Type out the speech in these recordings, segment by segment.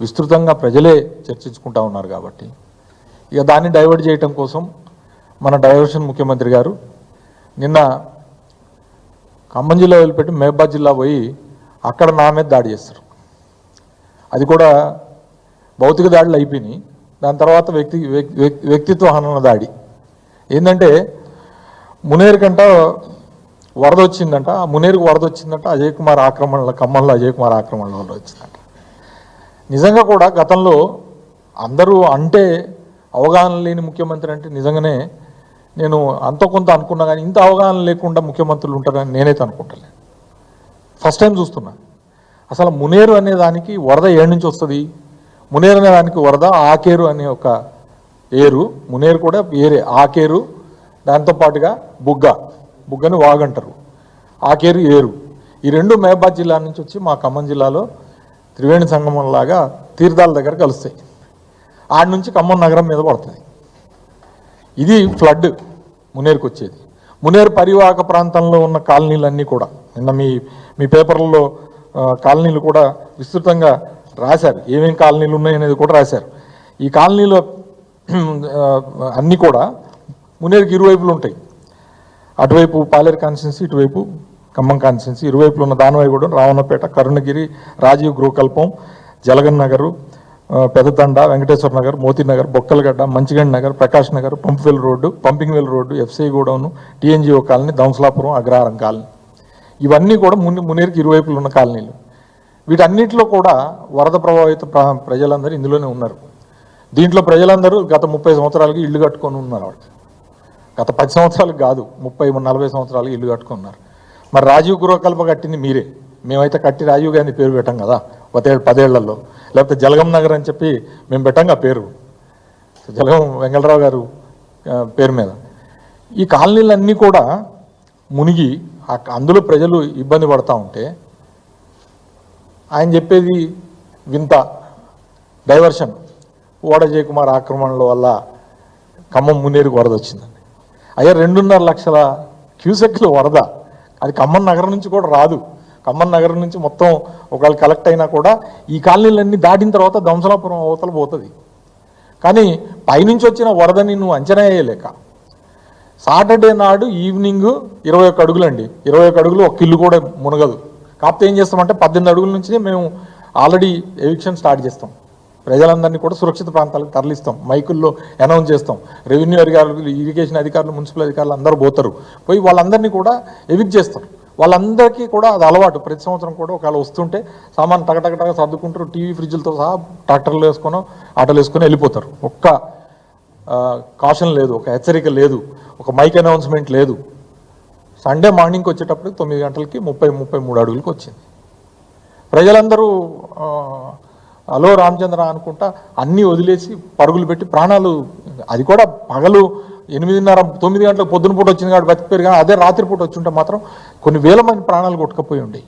విస్తృతంగా ప్రజలే చర్చించుకుంటా ఉన్నారు కాబట్టి. ఇక దాన్ని డైవర్ట్ చేయటం కోసం మన డైవర్షన్ ముఖ్యమంత్రి గారు నిన్న ఖమ్మం జిల్లా వదిలిపెట్టి మహబాద్ జిల్లా పోయి అక్కడ నా మీద దాడి చేస్తారు. అది కూడా భౌతిక దాడులు అయిపోయినాయి. దాని తర్వాత వ్యక్తి వ్యక్తిత్వ హనన దాడి. ఏంటంటే మునేరు కంట వరద వచ్చిందంట ఆ మునేరుకు వరద వచ్చిందంట అజయ్ కుమార్ ఆక్రమణలో ఖమ్మంలో అజయ్ కుమార్ ఆక్రమణలో వల్ల వచ్చిందంట. నిజంగా కూడా గతంలో అందరూ అంటే అవగాహన లేని ముఖ్యమంత్రి అంటే నిజంగానే నేను అంత కొంత అనుకున్నా కానీ ఇంత అవగాహన లేకుండా ముఖ్యమంత్రులు ఉంటారని నేనైతే అనుకుంటలే ఫస్ట్ టైం చూస్తున్నా. అసలు మునేరు అనే దానికి వరద ఏడు నుంచి వస్తుంది? మునేరు అనే దానికి వరద ఆకేరు అనే ఒక ఏరు. మునేరు కూడా ఏరే ఆకేరు. దాంతోపాటుగా బుగ్గ. బుగ్గని వాగంటారు ఆకేరు ఏరు. ఈ రెండు మహబాద్ జిల్లా నుంచి వచ్చి మా ఖమ్మం జిల్లాలో త్రివేణి సంగమంలాగా తీర్థాల దగ్గర కలుస్తాయి. ఆడ నుంచి ఖమ్మం నగరం మీద పడుతుంది. ఇది ఫ్లడ్ మునేరుకు వచ్చేది. మునేరు పరివాహక ప్రాంతంలో ఉన్న కాలనీలన్నీ కూడా నిన్న మీ మీ పేపర్లలో కాలనీలు కూడా విస్తృతంగా రాశారు. ఏమేమి కాలనీలు ఉన్నాయనేది కూడా రాశారు. ఈ కాలనీలో అన్నీ కూడా మునేరుకి ఇరువైపులు ఉంటాయి. అటువైపు పాలేరు కాన్స్టిట్యున్సీ ఇటువైపు ఖమ్మం కాన్స్టిట్యున్సీ. ఇరువైపులు ఉన్న Danavaigudem Ravanapeta Karunagiri Rajiv Gruhakalpam Jalagam Nagar Pedathanda Venkateswara Nagar Moti Nagar Bokkalagadda Manchigand Nagar Prakash Nagar pump well road pumping well road FC godown TNGO colony Damsalapuram Agraharam colony. ఇవన్నీ కూడా ముని మునేరికి ఇరువైపులు ఉన్న కాలనీలు. వీటన్నిటిలో కూడా వరద ప్రభావిత ప్రజలందరూ ఇందులోనే ఉన్నారు. దీంట్లో ప్రజలందరూ గత ముప్పై సంవత్సరాలకి ఇల్లు కట్టుకొని ఉన్నారు వాళ్ళు. గత పది సంవత్సరాలకు కాదు ముప్పై నలభై సంవత్సరాలకి ఇల్లు కట్టుకున్నారు మరి రాజీవ్ గృహకల్ప కట్టింది మీరే. మేమైతే కట్టి రాజీవ్ గాంధీ పేరు పెట్టాం కదా పదేళ్ళు పదేళ్ళలో. లేకపోతే జలగం నగర్ అని చెప్పి మేము పెట్టాం ఆ పేరు. జలగం వెంగళరావు గారు పేరు మీద. ఈ కాలనీలన్నీ కూడా మునిగి అందులో ప్రజలు ఇబ్బంది పడతా ఉంటే ఆయన చెప్పేది వింత డైవర్షన్. ఓడ జయకుమార్ ఆక్రమణల వల్ల ఖమ్మం మునేరుకు వరద వచ్చిందండి. అయ్యా రెండున్నర లక్షల క్యూసెక్లు వరద. అది ఖమ్మం నగరం నుంచి కూడా రాదు. ఖమ్మం నగరం నుంచి మొత్తం ఒకవేళ కలెక్ట్ అయినా కూడా ఈ కాలనీలన్నీ దాటిన తర్వాత దంసలాపురం అవతల పోతుంది. కానీ పైనుంచి వచ్చిన వరదని నువ్వు అంచనా వేయలేక సాటర్డే నాడు ఈవినింగ్ ఇరవై ఒక్క అడుగులండి. ఇరవై ఒక్క అడుగులు ఒక ఇల్లు కూడా మునగదు. కాకపోతే ఏం చేస్తామంటే పద్దెనిమిది అడుగుల నుంచి మేము ఆల్రెడీ ఎవిక్షన్ స్టార్ట్ చేస్తాం. ప్రజలందరినీ కూడా సురక్షిత ప్రాంతాలకు తరలిస్తాం. మైకుల్లో అనౌన్స్ చేస్తాం. రెవెన్యూ అధికారులు ఇరిగేషన్ అధికారులు మున్సిపల్ అధికారులు అందరూ పోతారు. పోయి వాళ్ళందరినీ కూడా ఎవిక్ చేస్తారు వాళ్ళందరికీ కూడా అది అలవాటు. ప్రతి సంవత్సరం కూడా ఒకవేళ వస్తుంటే సామాన్ టగటగటగా సర్దుకుంటారు. టీవీ ఫ్రిడ్జ్లతో సహా ట్రాక్టర్లు వేసుకొని ఆటోలు వేసుకొని వెళ్ళిపోతారు. ఒక్క కాషన్ లేదు ఒక హెచ్చరిక లేదు ఒక మైక్ అనౌన్స్మెంట్ లేదు. సండే మార్నింగ్కి వచ్చేటప్పుడు తొమ్మిది గంటలకి ముప్పై ముప్పై మూడు అడుగులకి వచ్చింది. ప్రజలందరూ హలో రామచంద్ర అనుకుంటా అన్నీ వదిలేసి పరుగులు పెట్టి ప్రాణాలు అది కూడా పగలు ఎనిమిదిన్నర తొమ్మిది గంటలకు పొద్దున పూట వచ్చింది కాబట్టి బతికిపోయారు కానీ అదే రాత్రిపూట వచ్చి ఉంటే మాత్రం కొన్ని వేల మంది ప్రాణాలు కొట్టుకపోయి ఉండేవి.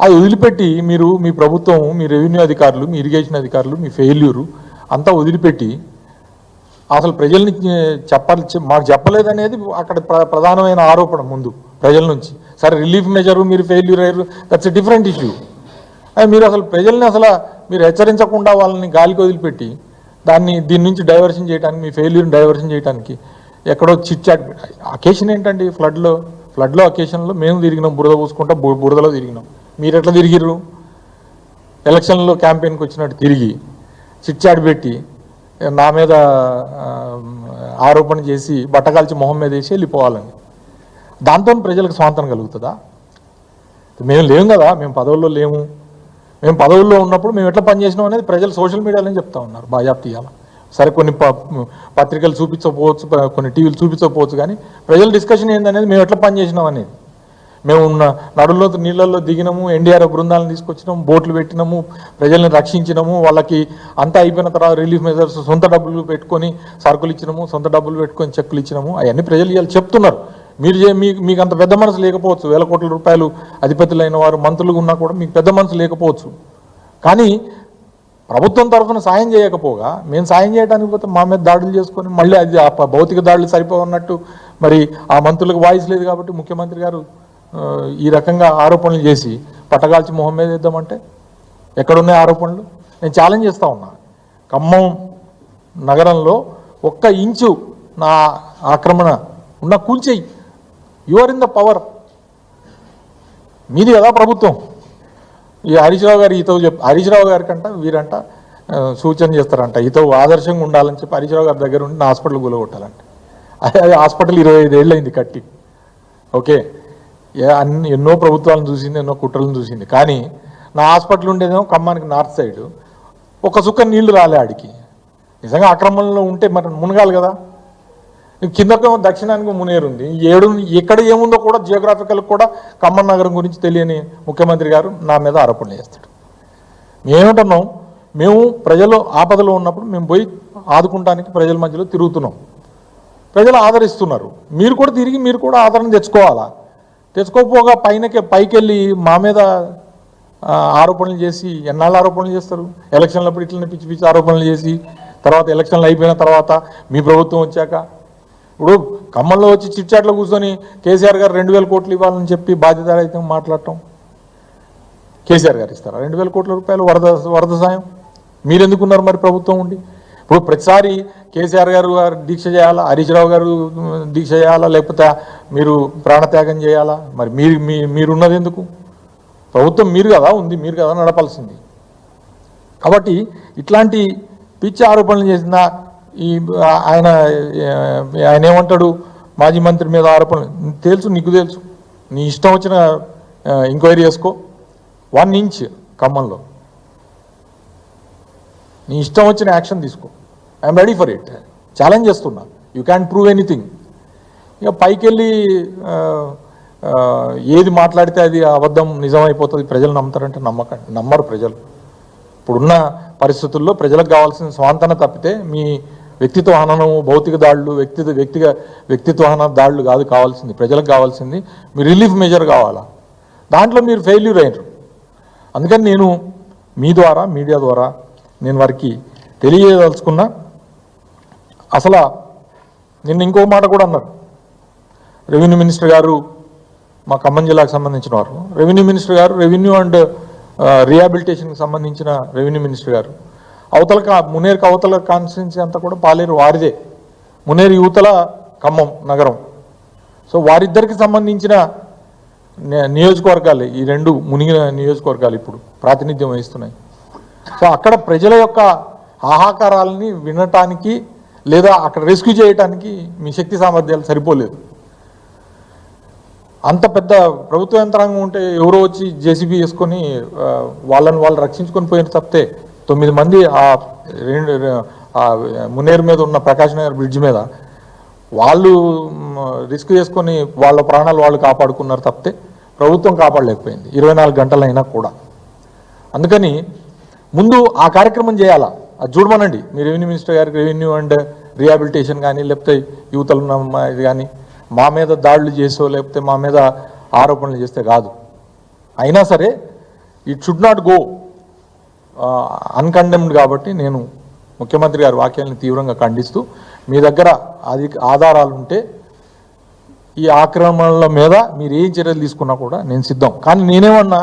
అది వదిలిపెట్టి మీరు మీ ప్రభుత్వం మీ రెవెన్యూ అధికారులు మీ ఇరిగేషన్ అధికారులు మీ ఫెయిల్యూరు అంతా వదిలిపెట్టి అసలు ప్రజల్ని చెప్పాలి మాకు మాకు చెప్పలేదనేది అక్కడ ప్ర- ప్రధానమైన ఆరోపణ ముందు ప్రజల నుంచి. సరే రిలీఫ్ మెజర్ మీరు ఫెయిల్యూర్ అయ్యారు దట్స్ ఎ డిఫరెంట్ ఇష్యూ అది మీరు అసలు ప్రజల్ని అసలు మీరు హెచ్చరించకుండా వాళ్ళని గాలికి వదిలిపెట్టి దాన్ని దీని నుంచి డైవర్షన్ చేయడానికి మీ ఫెయిల్యూర్ని డైవర్షన్ చేయడానికి ఎక్కడో చిట్ చాట్ అకేషన్ ఏంటండి? ఫ్లడ్లో ఫ్లడ్లో అకేషన్లో మేము తిరిగినాం బురద పూసుకుంటా బు- బురదలో తిరిగినాం. మీరు ఎట్లా తిరిగిర్రు? ఎలక్షన్లో క్యాంపెయిన్కి వచ్చినట్టు తిరిగి చిట్చాట్ పెట్టి నా మీద ఆరోపణ చేసి బట్టకాల్చి మొహం మీద వేసి వెళ్ళిపోవాలని. దాంతో ప్రజలకు స్వాంతం కలుగుతుందా? మేము లేము కదా మేము పదవుల్లో లేము. మేము పదవుల్లో ఉన్నప్పుడు మేము ఎట్లా పనిచేసినాం అనేది ప్రజలు సోషల్ మీడియాలో చెప్తా ఉన్నారు. బాజాప్తీయాల. సరే కొన్ని ప- పత్రికలు చూపించకపోవచ్చు కొన్ని టీవీలు చూపించకపోవచ్చు కానీ ప్రజల డిస్కషన్ ఏందనేది మేము ఎట్లా పనిచేసినాం అనేది. మేము ఉన్న నడుల్లో నీళ్ళల్లో దిగినాము ఎన్డీఆర్ బృందాలను తీసుకొచ్చినాము బోట్లు పెట్టినాము ప్రజల్ని రక్షించినాము వాళ్ళకి అంతా అయిపోయిన తర్వాత రిలీఫ్ మెజర్స్ సొంత డబ్బులు పెట్టుకొని సరుకులు ఇచ్చినాము సొంత డబ్బులు పెట్టుకొని చెక్కులు ఇచ్చినాము అవన్నీ ప్రజలు ఇవాళ చెప్తున్నారు. మీరు చే- మీకు మీకు అంత పెద్ద మనసు లేకపోవచ్చు. వేల కోట్ల రూపాయలు అధిపతులైన వారు మంత్రులు ఉన్నా కూడా మీకు పెద్ద మనసు లేకపోవచ్చు. కానీ ప్రభుత్వం తరఫున సాయం చేయకపోగా మేము సాయం చేయడానికి పోతే మా మీద దాడులు చేసుకొని మళ్ళీ అది ఆ భౌతిక దాడులు సరిపోవన్నట్టు మరి ఆ మంత్రులకు వాయిస్ లేదు కాబట్టి ముఖ్యమంత్రి గారు ఈ రకంగా ఆరోపణలు చేసి పట్టగాల్చి మొహం మీద ఇద్దామంటే ఎక్కడున్నాయి ఆరోపణలు? నేను ఛాలెంజ్ చేస్తూ ఉన్నా. ఖమ్మం నగరంలో ఒక్క ఇంచు నా ఆక్రమణ ఉన్న కూల్చేయి. You are in the power మీది కదా ప్రభుత్వం? ఈ హరీష్ రావు గారు ఈతో చెప్ హరీష్ రావు గారి కంట వీరంట సూచన చేస్తారంట. ఈతో ఆదర్శంగా ఉండాలని చెప్పి హరీష్ రావు గారి దగ్గర ఉండి హాస్పిటల్ గులగొట్టాలంట. అదే హాస్పిటల్ ఇరవై ఐదు అయింది కట్టి. ఓకే. ఏ- అన్ని ఎన్నో ప్రభుత్వాలను చూసింది ఎన్నో కుట్రలను చూసింది. కానీ నా హాస్పిటల్ ఉండేదేమో ఖమ్మానికి నార్త్ సైడ్. ఒక సుక్క నీళ్ళు రాలే ఆడికి. నిజంగా అక్రమంలో ఉంటే మరి మునగాలి కదా. కిందకు దక్షిణానికి మునేరు ఉంది. ఏడు ఎక్కడ ఏముందో కూడా జియోగ్రాఫికల్ కూడా ఖమ్మం నగరం గురించి తెలియని ముఖ్యమంత్రి గారు నా మీద ఆరోపణలు చేస్తాడు. మేమేమంటున్నాం? మేము ప్రజలు ఆపదలో ఉన్నప్పుడు మేము పోయి ఆదుకుంటానికి ప్రజల మధ్యలో తిరుగుతున్నాం. ప్రజలు ఆదరిస్తున్నారు. మీరు కూడా తిరిగి మీరు కూడా ఆదరణ తెచ్చుకోవాలా? తెచ్చుకోకపోగా పైనకి పైకి వెళ్ళి మా మీద ఆరోపణలు చేసి ఎన్నాళ్ళు ఆరోపణలు చేస్తారు? ఎలక్షన్లప్పుడు ఇట్లనే పిచ్చి పిచ్చి ఆరోపణలు చేసి తర్వాత ఎలక్షన్లు అయిపోయిన తర్వాత మీ ప్రభుత్వం వచ్చాక ఇప్పుడు ఖమ్మంలో వచ్చి చిట్చాట్లో కూర్చొని కేసీఆర్ గారు రెండు వేల కోట్లు ఇవ్వాలని చెప్పి బాధ్యత అయితే మాట్లాడటం. కేసీఆర్ గారు ఇస్తారా? రెండు వేల కోట్ల రూపాయలు వరద వరద సాయం? మీరెందుకున్నారు మరి ప్రభుత్వం ఉండి? ఇప్పుడు ప్రతిసారి కేసీఆర్ గారు గారు దీక్ష చేయాలా? హరీష్ రావు గారు దీక్ష చేయాలా? లేకపోతే మీరు ప్రాణత్యాగం చేయాలా? మరి మీరు మీ మీరున్నది ఎందుకు? ప్రభుత్వం మీరు కదా ఉంది మీరు కదా నడపాల్సింది. కాబట్టి ఇట్లాంటి పిచ్చి ఆరోపణలు చేసిన ఈ ఆయన ఆయన ఏమంటాడు? మాజీ మంత్రి మీద ఆరోపణలు. తెలుసు నీకు తెలుసు. నీ ఇష్టం వచ్చిన ఎంక్వైరీ చేసుకో. వన్ ఇంచ్ ఖమ్మంలో. నీ ఇష్టం వచ్చిన యాక్షన్ తీసుకో. I'm ready for it challenge చేస్తున్నా. యూ క్యాన్ ప్రూవ్ ఎనీథింగ్ ఇక పైకి వెళ్ళి ఏది మాట్లాడితే అది అబద్ధం నిజమైపోతుంది ప్రజలు నమ్ముతారంటే నమ్మక నమ్మరు ప్రజలు. ఇప్పుడున్న పరిస్థితుల్లో ప్రజలకు కావాల్సిన స్వాంతన తప్పితే మీ వ్యక్తిత్వ హననం భౌతిక దాడులు వ్యక్తి వ్యక్తిగ వ్యక్తిత్వ హన దాడులు కాదు కావాల్సింది ప్రజలకు కావాల్సింది మీ రిలీఫ్ మెజర్ కావాలా? దాంట్లో మీరు ఫెయిల్యూర్ అయినారు. అందుకని నేను మీ ద్వారా మీడియా ద్వారా నేను వారికి తెలియదలుచుకున్నా అసలు నిన్న ఇంకో మాట కూడా అన్నారు. రెవెన్యూ మినిస్టర్ గారు మా ఖమ్మం జిల్లాకు సంబంధించిన వారు. రెవెన్యూ మినిస్టర్ గారు రెవెన్యూ అండ్ రిహాబిలిటేషన్కి సంబంధించిన రెవెన్యూ మినిస్టర్ గారు. అవతల కా- మునేరుకు అవతల కాన్స్టిట్యున్సీ అంతా కూడా పాలేరు వారిదే. మునేరు యువతల ఖమ్మం నగరం. సో వారిద్దరికి సంబంధించిన నియోజకవర్గాలు ఈ రెండు మునిగిన నియోజకవర్గాలు ఇప్పుడు ప్రాతినిధ్యం వహిస్తున్నాయి. సో అక్కడ ప్రజల యొక్క ఆహాకారాలని వినటానికి లేదా అక్కడ రెస్క్యూ చేయటానికి మీ శక్తి సామర్థ్యాలు సరిపోలేదు. అంత పెద్ద ప్రభుత్వ యంత్రాంగం ఉంటే ఎవరో వచ్చి జేసీబీ వేసుకొని వాళ్ళని వాళ్ళు రక్షించుకొని పోయిన తప్పితే తొమ్మిది మంది ఆ రెండు ఆ మునేరు మీద ఉన్న ప్రకాష్ నగర్ బ్రిడ్జ్ మీద వాళ్ళు రిస్క్ చేసుకొని వాళ్ళ ప్రాణాలు వాళ్ళు కాపాడుకున్నారు తప్పితే ప్రభుత్వం కాపాడలేకపోయింది. ఇరవై నాలుగు గంటలైనా కూడా. అందుకని ముందు ఆ కార్యక్రమం చేయాలా? అది చూడమనండి. మీ రెవెన్యూ మినిస్టర్ గారికి రెవెన్యూ అండ్ రిహాబిలిటేషన్ కానీ లేకపోతే యువతలు మా- ఇది కానీ మా మీద దాడులు చేసో లేకపోతే మా మీద ఆరోపణలు చేస్తే కాదు. అయినా సరే it should not go uncondemned కాబట్టి నేను ముఖ్యమంత్రి గారి వాక్యాలను తీవ్రంగా ఖండిస్తూ మీ దగ్గర అది ఆధారాలు ఉంటే ఈ ఆక్రమణల మీద మీరు ఏం చర్యలు తీసుకున్నా కూడా నేను సిద్ధం. కానీ నేనేమన్నా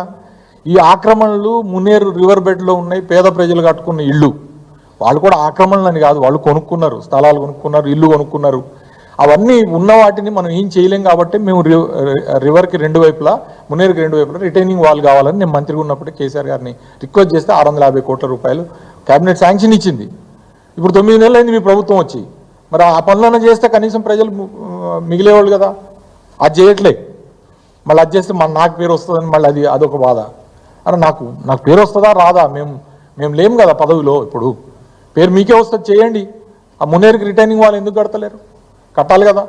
ఈ ఆక్రమణలు మున్నేరు రివర్ బెడ్లో ఉన్నాయి పేద ప్రజలు కట్టుకున్న ఇళ్ళు. వాళ్ళు కూడా ఆక్రమణలని కాదు వాళ్ళు కొనుక్కున్నారు స్థలాలు కొనుక్కున్నారు ఇల్లు కొనుక్కున్నారు. అవన్నీ ఉన్న వాటిని మనం ఏం చేయలేం కాబట్టి మేము రివర్కి రెండు వైపులా మున్నేరుకి రెండు వైపులా రిటైనింగ్ వాల్ కావాలని నేను మంత్రిగా ఉన్నప్పుడు కేసీఆర్ గారిని రిక్వెస్ట్ చేస్తే ఆరు వందల యాభై కోట్ల రూపాయలు కేబినెట్ శాంక్షన్ ఇచ్చింది. ఇప్పుడు తొమ్మిది నెలలు అయింది మీ ప్రభుత్వం వచ్చి. మరి ఆ పనులను చేస్తే కనీసం ప్రజలు మిగిలేవాళ్ళు కదా. అది చేయట్లే. మళ్ళీ అది చేస్తే మన నాకు పేరు వస్తుందని మళ్ళీ అది అదొక బాధ. అరే నాకు నాకు పేరు వస్తుందా? రాదా? మేము మేము లేము కదా పదవిలో ఇప్పుడు. పేరు మీకే వస్తుంది చేయండి. ఆ మున్నేరుకి రిటైనింగ్ వాళ్ళు ఎందుకు కడతలేరు? కట్టాలి కదా.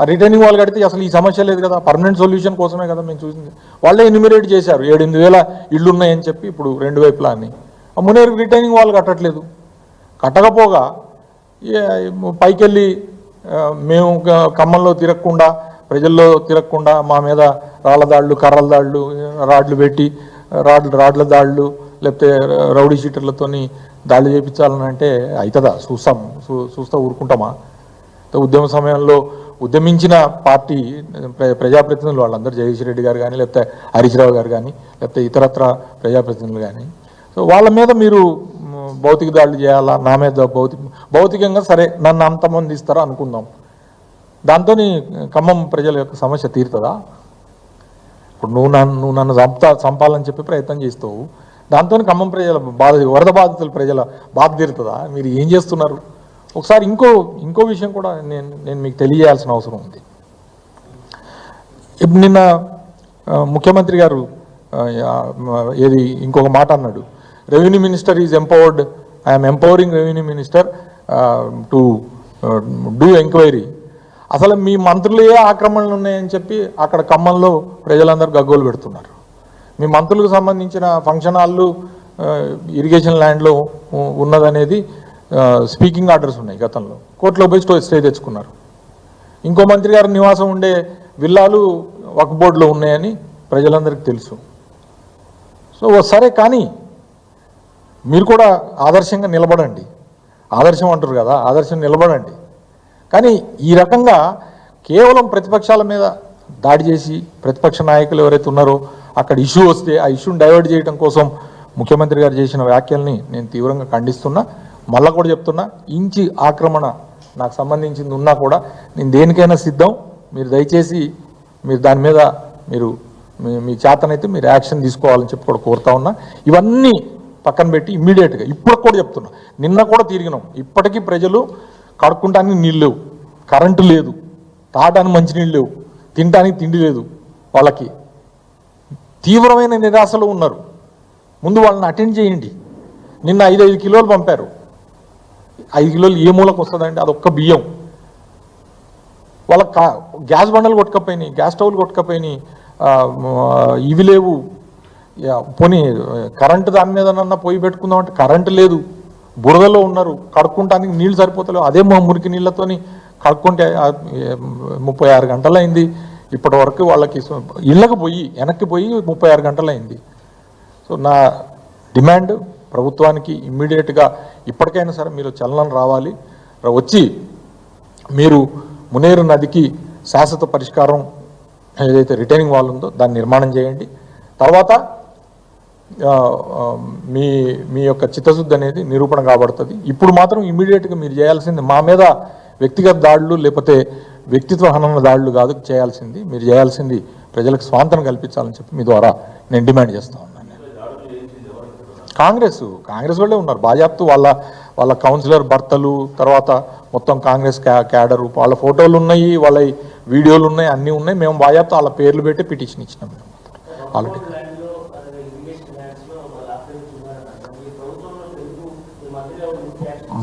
ఆ రిటర్నింగ్ వాళ్ళు కడితే అసలు ఈ సమస్య లేదు కదా. పర్మనెంట్ సొల్యూషన్ కోసమే కదా మేము చూసింది. వాళ్ళే ఎన్యూమిరేట్ చేశారు. ఏడెనిమిది వేల ఇళ్ళు ఉన్నాయని చెప్పి ఇప్పుడు రెండు వైపులా అని. మునేరు రిటర్నింగ్ రిటైనింగ్ వాళ్ళు కట్టట్లేదు. కట్టకపోగా ఏ- పైకెళ్ళి మేము క- ఖమ్మంలో తిరగకుండా ప్రజల్లో తిరగకుండా మా మీద రాళ్ళ దాళ్ళు కర్రల దాళ్ళు రాడ్లు పెట్టి రాడ్లు రాడ్ల దాళ్ళు లేకపోతే రౌడీ షీటర్లతోని దాడి చేయించాలని అంటే అవుతుందా చూస్తాం. చూ- చూస్తా ఊరుకుంటామా? ఉద్యమ సమయంలో ఉద్యమించిన పార్టీ ప్ర- ప్రజాప్రతినిధులు వాళ్ళందరూ జగదీష్ రెడ్డి గారు కానీ లేకపోతే హరీష్ రావు గారు కానీ లేకపోతే ఇతరత్ర ప్రజాప్రతినిధులు కానీ సో వాళ్ళ మీద మీరు భౌతిక దాడులు చేయాలా? నా మీద భౌతిక భౌతికంగా సరే నన్ను అంతమంది ఇస్తారా అనుకుందాం. దాంతో ఖమ్మం ప్రజల యొక్క సమస్య తీరుతుందా? ఇప్పుడు నువ్వు నన్ను నువ్వు నన్ను చంపుతా చంపాలని చెప్పి ప్రయత్నం చేస్తావు. దాంతో ఖమ్మం ప్రజల బాధ వరద బాధితుల ప్రజల బాధ తీరుతుందా? మీరు ఏం చేస్తున్నారు? ఒకసారి ఇంకో ఇంకో విషయం కూడా నేను నేను మీకు తెలియజేయాల్సిన అవసరం ఉంది. ఇప్పుడు నిన్న ముఖ్యమంత్రి గారు ఏది ఇంకొక మాట అన్నాడు. Revenue minister is empowered I'm empowering revenue minister to do enquiry అసలు మీ మంత్రులే ఆక్రమణలు ఉన్నాయని చెప్పి అక్కడ ఖమ్మంలో ప్రజలందరూ గగ్గోలు పెడుతున్నారు. మీ మంత్రులకు సంబంధించిన ఫంక్షన్ హాళ్ళు ఇరిగేషన్ ల్యాండ్లో ఉన్నదనేది స్పీకింగ్ ఆర్డర్స్ ఉన్నాయి గతంలో. కోర్టులో పోయి స్టో స్టే తెచ్చుకున్నారు. ఇంకో మంత్రి గారి నివాసం ఉండే విల్లాలు వక్ బోర్డులో ఉన్నాయని ప్రజలందరికీ తెలుసు. సో సరే కానీ మీరు కూడా ఆదర్శంగా నిలబడండి. ఆదర్శం అంటారు కదా ఆదర్శం నిలబడండి. కానీ ఈ రకంగా కేవలం ప్రతిపక్షాల మీద దాడి చేసి ప్రతిపక్ష నాయకులు ఎవరైతే ఉన్నారో అక్కడ ఇష్యూ వస్తే ఆ ఇష్యూని డైవర్ట్ చేయడం కోసం ముఖ్యమంత్రి గారు చేసిన వ్యాఖ్యల్ని నేను తీవ్రంగా ఖండిస్తున్నా. మళ్ళా కూడా చెప్తున్నా ఇంచి ఆక్రమణ నాకు సంబంధించింది ఉన్నా కూడా నేను దేనికైనా సిద్ధం. మీరు దయచేసి మీరు దాని మీద మీరు మీ- మీ చేతనైతే మీరు యాక్షన్ తీసుకోవాలని చెప్పి కూడా కోరుతా ఉన్నా. ఇవన్నీ పక్కన పెట్టి ఇమ్మీడియట్గా ఇప్పుడు కూడా చెప్తున్నా. నిన్న కూడా తిరిగినాం. ఇప్పటికీ ప్రజలు కడుక్కుంటానికి నీళ్ళు లేవు. కరెంటు లేదు. తాగడానికి మంచినీళ్ళు లేవు. తినడానికి తిండి లేదు వాళ్ళకి. తీవ్రమైన నిరాశలో ఉన్నారు. ముందు వాళ్ళని అటెండ్ చేయండి. నిన్న ఐదు ఐదు కిలోలు పంపారు. ఐదు కిలోలు ఏ మూలకు వస్తుందండి అది బియ్యం. వాళ్ళ గ్యాస్ బండలు కొట్టుకపోయినాయి గ్యాస్ స్టవ్లు కొట్టుకపోయినాయి ఇవి లేవు. పోనీ కరెంటు దాని మీద పొయ్యి పెట్టుకుందాం అంటే కరెంటు లేదు. బురదలో ఉన్నారు కడుక్కుంటానికి నీళ్ళు సరిపోతలేవు. అదే మా మురికి నీళ్ళతోని కడుక్కుంటే ముప్పై ఆరు గంటలైంది. అయింది ఇప్పటి వరకు వాళ్ళకి ఇళ్ళకి పోయి వెనక్కి పోయి ముప్పై ఆరు గంటలు అయింది సో నా డిమాండ్ ప్రభుత్వానికి ఇమ్మీడియట్గా ఇప్పటికైనా సరే మీరు చలనం రావాలి. వచ్చి మీరు మునేరు నదికి శాశ్వత పరిష్కారం ఏదైతే రిటైనింగ్ వాల్ ఉందో దాన్ని నిర్మాణం చేయండి. తర్వాత మీ మీ యొక్క చిత్తశుద్ధి అనేది నిరూపణ కాబడుతుంది. ఇప్పుడు మాత్రం ఇమ్మీడియట్గా మీరు చేయాల్సింది మా మీద వ్యక్తిగత దాడులు లేకపోతే వ్యక్తిత్వ హనన దాడులు కాదు చేయాల్సింది మీరు చేయాల్సింది ప్రజలకు స్వాంతన కల్పించాలని చెప్పి మీ ద్వారా నేను డిమాండ్ చేస్తా ఉన్నాను కాంగ్రెస్ కాంగ్రెస్ వాళ్ళే ఉన్నారు. బాజాప్తు వాళ్ళ వాళ్ళ కౌన్సిలర్ భర్తలు తర్వాత మొత్తం కాంగ్రెస్ క్యా క్యాడరు వాళ్ళ ఫోటోలు ఉన్నాయి వాళ్ళ వీడియోలు ఉన్నాయి అన్నీ ఉన్నాయి. మేము బాజాప్తు వాళ్ళ పేర్లు పెట్టి పిటిషన్ ఇచ్చినాం మేము. ఆల్రెడీ.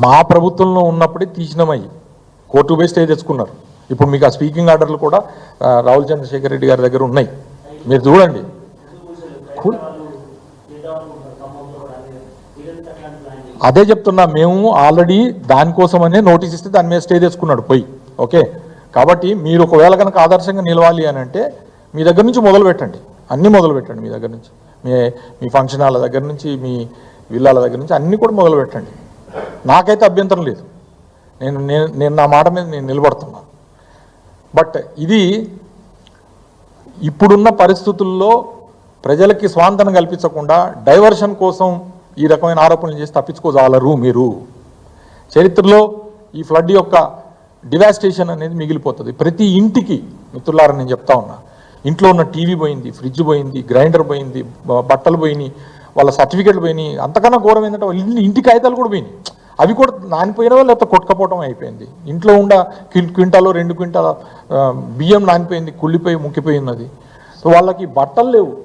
మా ప్రభుత్వంలో ఉన్నప్పుడే తీసినమయ్యి కోర్టు పోయి స్టే తెచ్చుకున్నారు. ఇప్పుడు మీకు ఆ స్పీకింగ్ ఆర్డర్లు కూడా రాహుల్ చంద్రశేఖర్ రెడ్డి గారి దగ్గర ఉన్నాయి. మీరు చూడండి కూర్చోలేదు వాళ్ళు చేద్దాం అనుకుంటున్నారు ఖమ్మంలో కూడా అదే మీరెందుకు అట్లాంటి ప్లాన్ చేశారు అదే చెప్తున్నా మేము ఆల్రెడీ దానికోసమనే నోటీస్ ఇస్తే దాని మీద స్టే చేసుకున్నాడు పోయి. ఓకే? కాబట్టి మీరు ఒకవేళ కనుక ఆదర్శంగా నిలవాలి అని అంటే మీ దగ్గర నుంచి మొదలు పెట్టండి. అన్నీ మొదలు పెట్టండి మీ దగ్గర నుంచి. మీ మీ ఫంక్షన్ హాల దగ్గర నుంచి మీ విల్లాల దగ్గర నుంచి అన్నీ కూడా మొదలు పెట్టండి. నాకైతే అభ్యంతరం లేదు. నేను నేను నేను నా మాట మీద నేను నిలబడుతున్నాను బట్ ఇది ఇప్పుడున్న పరిస్థితుల్లో ప్రజలకి స్వాంతన కల్పించకుండా డైవర్షన్ కోసం ఈ రకమైన ఆరోపణలు చేసి తప్పించుకోజాలరు మీరు. చరిత్రలో ఈ ఫ్లడ్ యొక్క డివాస్టేషన్ అనేది మిగిలిపోతుంది. ప్రతి ఇంటికి మిత్రులారని నేను చెప్తా ఉన్నా ఇంట్లో ఉన్న టీవీ పోయింది ఫ్రిడ్జ్ పోయింది గ్రైండర్ పోయింది బట్టలు పోయినాయి వాళ్ళ సర్టిఫికెట్లు పోయినాయి అంతకన్నా ఘోరం ఏంటంటే వాళ్ళ ఇంటి కాగితాలు కూడా పోయినాయి. అవి కూడా నానిపోయినవా లేకపోతే కొట్టుకపోవటం అయిపోయింది. ఇంట్లో ఉండ క్విం- క్వింటాలో రెండు క్వింటాల బియ్యం నానిపోయింది కుళ్ళిపోయి ముక్కిపోయినది సో వాళ్ళకి బట్టలు లేవు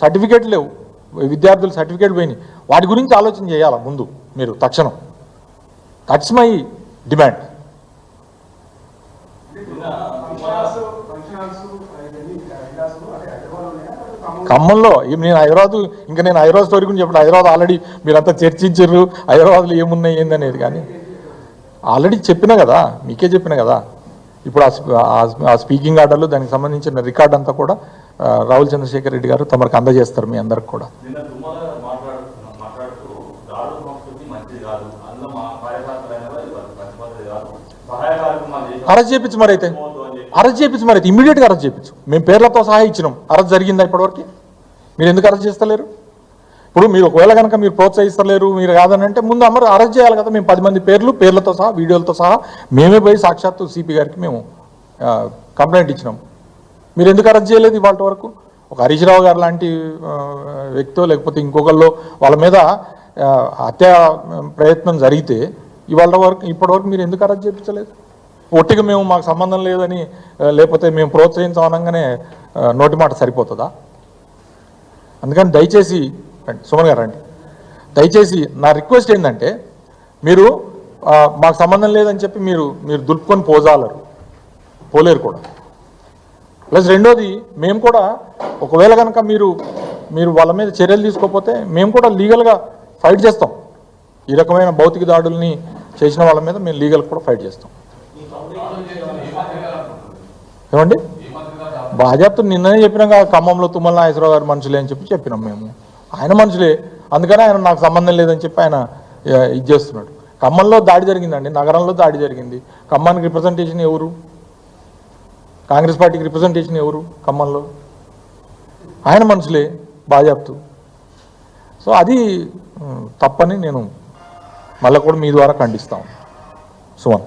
సర్టిఫికేట్ లేవు. విద్యార్థులు సర్టిఫికేట్ పోయినాయి. వాటి గురించి ఆలోచన చేయాలా ముందు మీరు తక్షణం? దట్స్ మై డిమాండ్ ఖమ్మంలో నేను హైదరాబాద్ ఇంకా నేను హైదరాబాద్ స్టోరీ గురించి చెప్పండి హైదరాబాద్ ఆల్రెడీ మీరంతా చర్చించారు హైదరాబాద్లో ఏమున్నాయి ఏందనేది కానీ. ఆల్రెడీ చెప్పినా కదా మీకే చెప్పిన కదా. ఇప్పుడు ఆ స్పీ- స్పీకింగ్ ఆర్డర్లు దానికి సంబంధించిన రికార్డ్ అంతా కూడా రాహుల్ చంద్రశేఖర్ రెడ్డి గారు తమకు అందజేస్తారు మీ అందరికి కూడా. అరెస్ట్ చేయించు మరి అయితే అరెస్ట్ చేయించు మరి అయితే ఇమీడియట్గా అరెస్ట్ చేయించు. మేము పేర్లతో సహా ఇచ్చినాం. అరెస్ట్ జరిగిందా ఇప్పటివరకు? మీరు ఎందుకు అరెస్ట్ చేస్తలేరు? ఇప్పుడు మీరు ఒకవేళ కనుక మీరు ప్రోత్సహిస్తలేరు మీరు కాదని అంటే ముందు అమరు అరెస్ట్ చేయాలి కదా. మేము పది మంది పేర్లు పేర్లతో సహా వీడియోలతో సహా మేమే పోయి సాక్షాత్తు సిపి గారికి మేము కంప్లైంట్ ఇచ్చినాం. మీరు ఎందుకు అరెస్ట్ చేయలేదు ఇవాళ వరకు? ఒక హరీష్ రావు గారు లాంటి వ్యక్తితో వ్యక్తో లేకపోతే ఇంకొకళ్ళు వాళ్ళ మీద హత్య ప్రయత్నం జరిగితే ఇవాళ వరకు ఇప్పటి వరకు మీరు ఎందుకు అరెస్ట్ చేయించలేదు? ఒట్టిగా మేము మాకు సంబంధం లేదని లేకపోతే మేము ప్రోత్సహించమనగానే అనగానే నోటి మాట సరిపోతుందా? అందుకని దయచేసి రండి సుమన్ గారు రండి. దయచేసి నా రిక్వెస్ట్ ఏంటంటే మీరు మాకు సంబంధం లేదని చెప్పి మీరు మీరు దులుపుకొని పోజాలరు. పోలేరు కూడా. ప్లస్ రెండోది మేము కూడా ఒకవేళ కనుక మీరు మీరు వాళ్ళ మీద చర్యలు తీసుకోకపోతే మేము కూడా లీగల్గా ఫైట్ చేస్తాం. ఈ రకమైన భౌతిక దాడుల్ని చేసిన వాళ్ళ మీద మేము లీగల్ కూడా ఫైట్ చేస్తాం. ఏమండి? భాజపా నిన్ననే చెప్పినాక ఖమ్మంలో తుమ్మల నాగేశ్వరరావు గారు మనుషులే అని చెప్పి చెప్పినాం మేము. ఆయన మనుషులే. అందుకనే ఆయన నాకు సంబంధం లేదని చెప్పి ఆయన ఇది చేస్తున్నాడు. ఖమ్మంలో దాడి జరిగిందండి నగరంలో దాడి జరిగింది. ఖమ్మానికి రిప్రజెంటేషన్ ఎవరు? కాంగ్రెస్ పార్టీకి రిప్రజెంటేషన్ ఎవరు? ఖమ్మంలో. ఆయన మనుషులే బాజాప్తు. సో అది తప్పని నేను మళ్ళీ కూడా మీ ద్వారా ఖండిస్తాను సుమన్.